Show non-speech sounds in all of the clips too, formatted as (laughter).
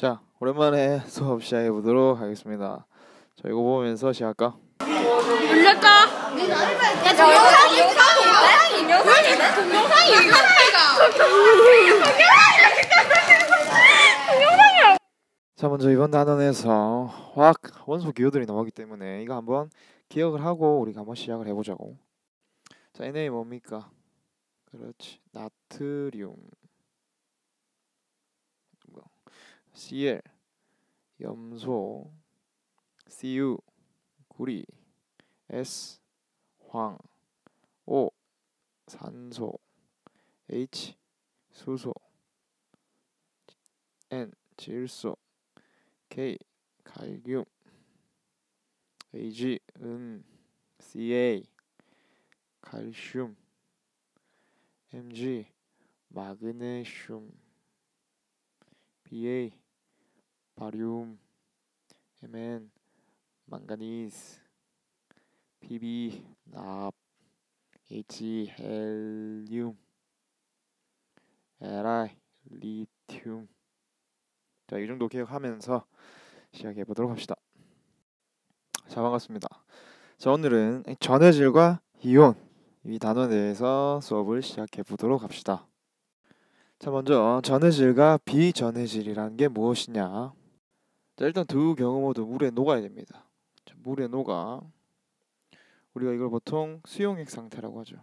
자, 오랜만에 (laughs) 수업 시작해 보도록 하겠습니다. 자, 이거 보면서 시작할까? 올렸다. 야, 동영상이 영상이 영상이네. 동영상이 영상이가. 자, 먼저 이번 단원에서 화학 원소 기호들이 나오기 때문에 이거 한번 기억을 하고 우리가 한번 시작을 해보자고. 자, Na 뭡니까? 그렇지, 나트륨. 뭐, Cl 염소, Cu 구리, S 황, O 산소, H 수소, N 질소, K 칼륨, Ag 은, Ca 칼슘, Mg 마그네슘, Ba 바륨, Mn 망가니스, Pb 납, H 헬륨, Li 리튬. 자, 이 정도 기억하면서 시작해 보도록 합시다. 자, 반갑습니다. 자, 오늘은 전해질과 이온 이 단어에 대해서 수업을 시작해 보도록 합시다. 자, 먼저 전해질과 비전해질이라는 게 무엇이냐? 자, 일단 두 경우 모두 물에 녹아야 됩니다. 자, 물에 녹아 우리가 이걸 보통 수용액 상태라고 하죠.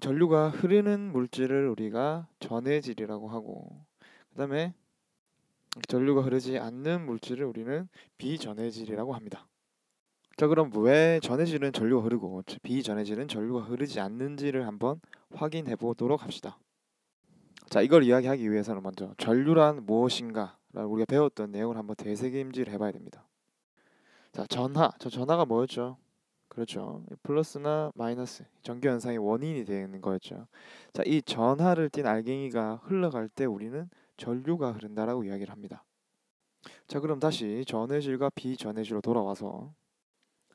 전류가 흐르는 물질을 우리가 전해질이라고 하고 그다음에 전류가 흐르지 않는 물질을 우리는 비전해질이라고 합니다. 자 그럼 왜 전해질은 전류가 흐르고 비전해질은 전류가 흐르지 않는지를 한번 확인해 보도록 합시다. 자 이걸 이야기하기 위해서는 먼저 전류란 무엇인가를 우리가 배웠던 내용을 한번 되새김질 해봐야 됩니다. 자 전하, 저 전하가 뭐였죠? 그렇죠. 플러스나 마이너스 전기 현상의 원인이 되는 거였죠. 자, 이 전하를 띤 알갱이가 흘러갈 때 우리는 전류가 흐른다라고 이야기를 합니다. 자, 그럼 다시 전해질과 비전해질로 돌아와서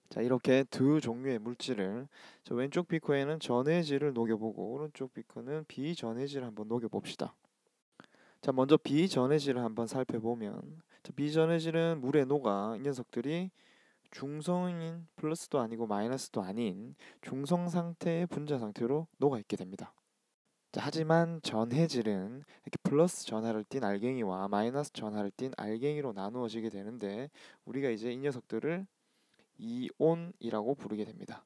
자, 이렇게 두 종류의 물질을 저 왼쪽 비커에는 전해질을 녹여보고 오른쪽 비커는 비전해질을 한번 녹여봅시다. 자, 먼저 비전해질을 한번 살펴보면 자, 비전해질은 물에 녹아 이 녀석들이 중성인 플러스도 아니고 마이너스도 아닌 중성 상태의 분자 상태로 녹아 있게 됩니다. 자, 하지만 전해질은 이렇게 플러스 전하를 띤 알갱이와 마이너스 전하를 띤 알갱이로 나누어지게 되는데 우리가 이제 이 녀석들을 이온이라고 부르게 됩니다.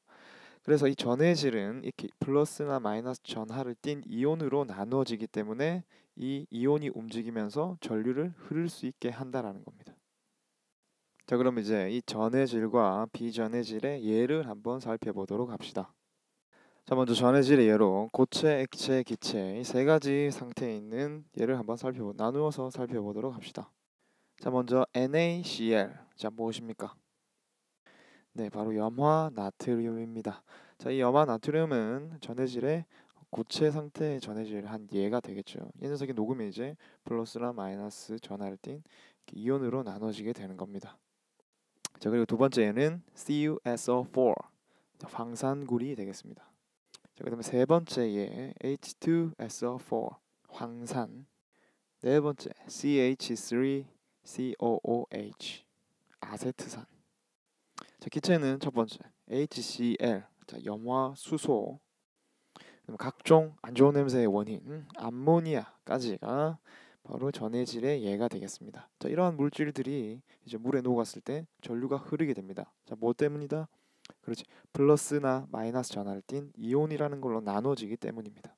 그래서 이 전해질은 이렇게 플러스나 마이너스 전하를 띤 이온으로 나누어지기 때문에 이 이온이 움직이면서 전류를 흐를 수 있게 한다라는 겁니다. 자 그럼 이제 이 전해질과 비전해질의 예를 한번 살펴보도록 합시다. 자 먼저 전해질의 예로 고체, 액체, 기체 이 세 가지 상태에 있는 예를 한번 살펴보 나누어서 살펴보도록 합시다. 자 먼저 NaCl 자 무엇입니까? 네 바로 염화 나트륨입니다. 자 이 염화 나트륨은 전해질의 고체 상태의 전해질 한 예가 되겠죠. 이 녀석이 녹으면 이제 플러스나 마이너스 전하를 띤 이온으로 나눠지게 되는 겁니다. 자 그리고 두 번째는 CuSO4 황산굴이 되겠습니다. 자 그다음에 세 번째 예 H2SO4 황산 네 번째 CH3COOH 아세트산 자 기체는 첫 번째 HCl 자 염화 수소 각종 안 좋은 냄새의 원인 암모니아까지가 바로 전해질의 예가 되겠습니다. 자, 이러한 물질들이 이제 물에 녹았을 때 전류가 흐르게 됩니다. 자, 뭐 때문이다? 그렇지. 플러스나 마이너스 전하를 띤 이온이라는 걸로 나눠지기 때문입니다.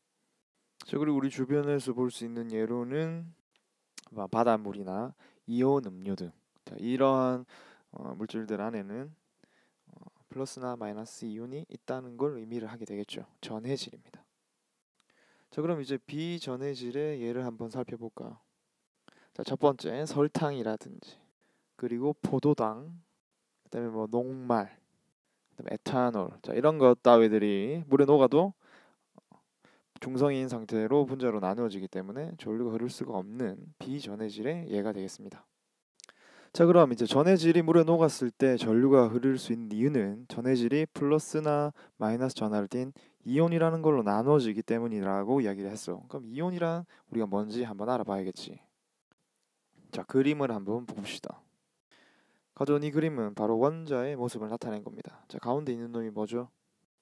자, 그리고 우리 주변에서 볼 수 있는 예로는 뭐 바닷물이나 이온 음료 등 자, 이러한 어, 물질들 안에는 어, 플러스나 마이너스 이온이 있다는 걸 의미를 하게 되겠죠. 전해질입니다. 자 그럼 이제 비전해질의 예를 한번 살펴볼까 자, 첫 번째 설탕이라든지 그리고 포도당 그다음에 뭐 녹말 그다음에 에탄올 자 이런 것 따위들이 물에 녹아도 중성인 상태로 분자로 나누어지기 때문에 전류가 흐를 수가 없는 비전해질의 예가 되겠습니다. 자 그럼 이제 전해질이 물에 녹았을 때 전류가 흐를 수 있는 이유는 전해질이 플러스나 마이너스 전하를 띤 이온이라는 걸로 나눠지기 때문이라고 이야기를 했어. 그럼 이온이란 우리가 뭔지 한번 알아봐야겠지. 자 그림을 한번 봅시다. 가져온 이 그림은 바로 원자의 모습을 나타낸 겁니다. 자 가운데 있는 놈이 뭐죠?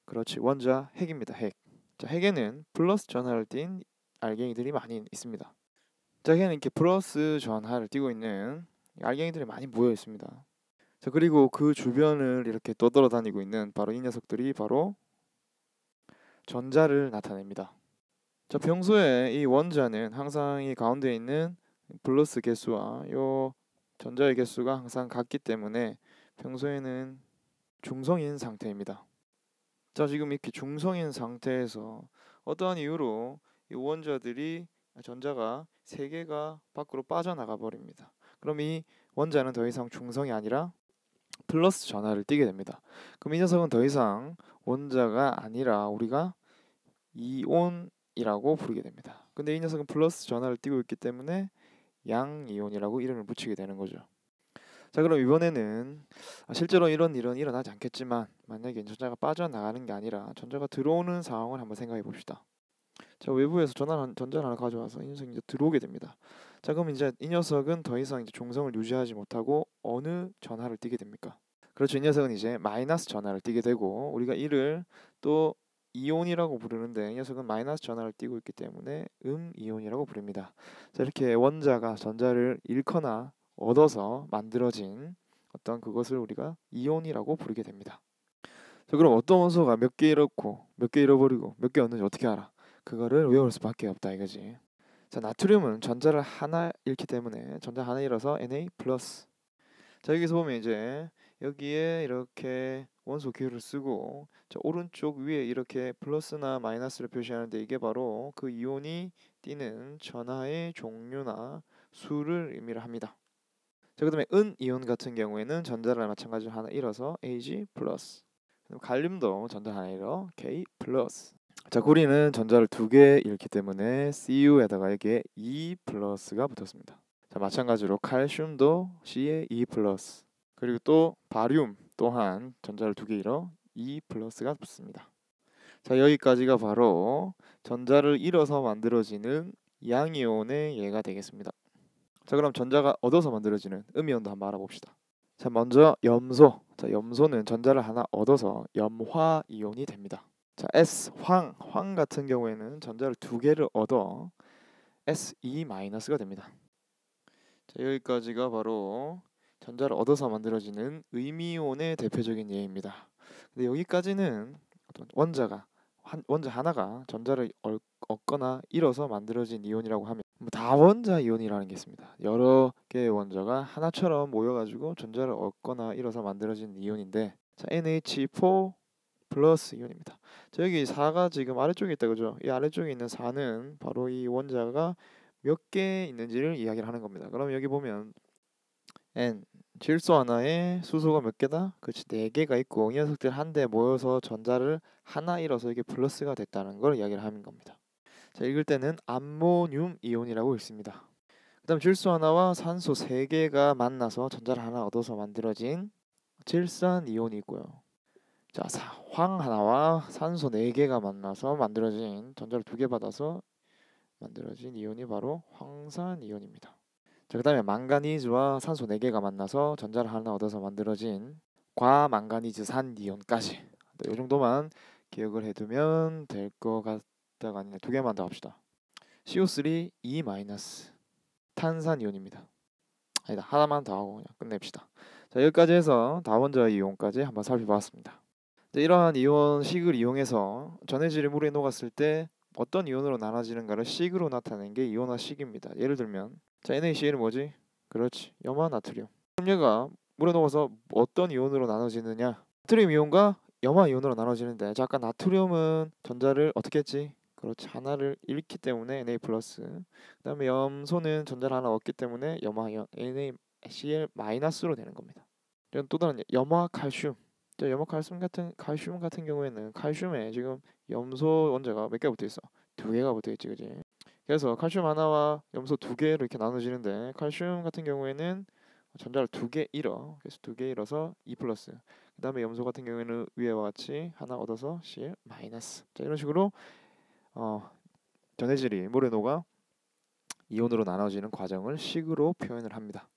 그렇지 원자 핵입니다. 핵. 자 핵에는 플러스 전하를 띤 알갱이들이 많이 있습니다. 자 핵에는 이렇게 플러스 전하를 띠고 있는 알갱이들이 많이 모여 있습니다. 자 그리고 그 주변을 이렇게 떠돌아 다니고 있는 바로 이 녀석들이 바로 전자를 나타냅니다. 자 평소에 이 원자는 항상 이 가운데 있는 플러스 개수와 요 전자의 개수가 항상 같기 때문에 평소에는 중성인 상태입니다. 자 지금 이렇게 중성인 상태에서 어떠한 이유로 이 원자들이 전자가 세 개가 밖으로 빠져나가 버립니다. 그럼 이 원자는 더 이상 중성이 아니라 플러스 전하를 띠게 됩니다. 그럼 이 녀석은 더 이상 원자가 아니라 우리가 이온이라고 부르게 됩니다. 근데 이 녀석은 플러스 전하를 띠고 있기 때문에 양이온이라고 이름을 붙이게 되는 거죠. 자 그럼 이번에는 아, 실제로 이런 일은 일어나지 않겠지만 만약에 전자가 빠져나가는 게 아니라 전자가 들어오는 상황을 한번 생각해 봅시다. 자 외부에서 전화 전자를 하나 가져와서 이 녀석이 이제 들어오게 됩니다. 자 그럼 이제 이 녀석은 더 이상 이제 중성을 유지하지 못하고 어느 전하를 띠게 됩니까? 그렇죠. 이 녀석은 이제 마이너스 전하를 띠게 되고 우리가 이를 또 이온이라고 부르는데 이 녀석은 마이너스 전하를 띠고 있기 때문에 음 이온이라고 부릅니다. 자 이렇게 원자가 전자를 잃거나 얻어서 만들어진 어떤 그것을 우리가 이온이라고 부르게 됩니다. 자 그럼 어떤 원소가 몇 개 잃었고 몇 개 잃어버리고 몇 개 얻는지 어떻게 알아? 그거를 외울 수밖에 없다 이거지. 자 나트륨은 전자를 하나 잃기 때문에 전자 하나 잃어서 Na 플러스. 자 여기서 보면 이제 여기에 이렇게 원소 기호를 쓰고 자, 오른쪽 위에 이렇게 플러스나 마이너스를 표시하는데 이게 바로 그 이온이 띠는 전하의 종류나 수를 의미를 합니다. 자 그다음에 은 이온 같은 경우에는 전자를 마찬가지로 하나 잃어서 Ag 플러스. 갈륨도 전자 하나 잃어 K 플러스. 자 구리는 전자를 두 개 잃기 때문에 Cu에다가 여기에 E 플러스가 붙었습니다. 자 마찬가지로 칼슘도 C에 E 플러스. 그리고 또 바륨 또한 전자를 두 개 잃어 E 플러스가 붙습니다. 자 여기까지가 바로 전자를 잃어서 만들어지는 양이온의 예가 되겠습니다. 자 그럼 전자가 얻어서 만들어지는 음이온도 한번 알아봅시다. 자 먼저 염소. 자 염소는 전자를 하나 얻어서 염화 이온이 됩니다. 자 S 황. 황 같은 경우에는 전자를 두 개를 얻어 Se 마이너스가 됩니다. 자 여기까지가 바로 전자를 얻어서 만들어지는 의미온의 대표적인 예입니다. 근데 여기까지는 원자가 한, 원자 하나가 전자를 얻거나 잃어서 만들어진 이온이라고 하면 뭐 다원자 이온이라는 게 있습니다. 여러 개의 원자가 하나처럼 모여가지고 전자를 얻거나 잃어서 만들어진 이온인데 자, NH4 플러스 이온입니다. 자, 여기 4가 지금 아래쪽에 있다 그죠? 이 아래쪽에 있는 4는 바로 이 원자가 몇 개 있는지를 이야기를 하는 겁니다. 그럼 여기 보면 N 질소 하나에 수소가 몇 개다? 그렇지 네 개가 있고 이 녀석들 한데 모여서 전자를 하나 잃어서 이게 플러스가 됐다는 걸 이야기를 하는 겁니다. 자 읽을 때는 암모늄 이온이라고 읽습니다. 그다음 질소 하나와 산소 세 개가 만나서 전자를 하나 얻어서 만들어진 질산 이온이 있고요. 자, 황 하나와 산소 네 개가 만나서 만들어진 전자를 두개 받아서 만들어진 이온이 바로 황산 이온입니다. 자, 그 다음에 망가니즈와 산소 네 개가 만나서 전자를 하나 얻어서 만들어진 과망가니즈 산 이온까지. 이 정도만 기억을 해두면 될 것 같다가 아니네 두 개만 더 합시다. CO3 E 탄산 이온입니다. 아니다 하나만 더 하고 그냥 끝냅시다. 자 여기까지 해서 다원자 이온까지 한번 살펴봤습니다. 이러한 이온 식을 이용해서 전해질이 물에 녹았을 때 어떤 이온으로 나눠지는가를 식으로 나타낸 게 이온화 식입니다. 예를 들면 자 NaCl은 뭐지? 그렇지 염화 나트륨. 그럼 얘가 물에 녹아서 어떤 이온으로 나눠지느냐? 나트륨 이온과 염화 이온으로 나눠지는데 자 아까 나트륨은 전자를 어떻게 했지? 그렇지 하나를 잃기 때문에 Na 플러스 그 다음에 염소는 전자를 하나 얻기 때문에 염화 이온 NaCl 마이너스로 되는 겁니다. 이건 또 다른 염화 칼슘 염화 칼슘 같은 칼슘 같은 경우에는 칼슘에 지금 염소 원자가 몇 개 붙어 있어? 두 개가 붙어 있지, 그지? 그래서 칼슘 하나와 염소 두 개로 이렇게 나눠지는데 칼슘 같은 경우에는 전자를 두 개 잃어. 그래서 두 개 잃어서 E 플러스. 그 다음에 염소 같은 경우에는 위에와 같이 하나 얻어서 Cl 마이너스. 자 이런 식으로 어, 전해질이 녹아 이온으로 나눠지는 과정을 식으로 표현을 합니다.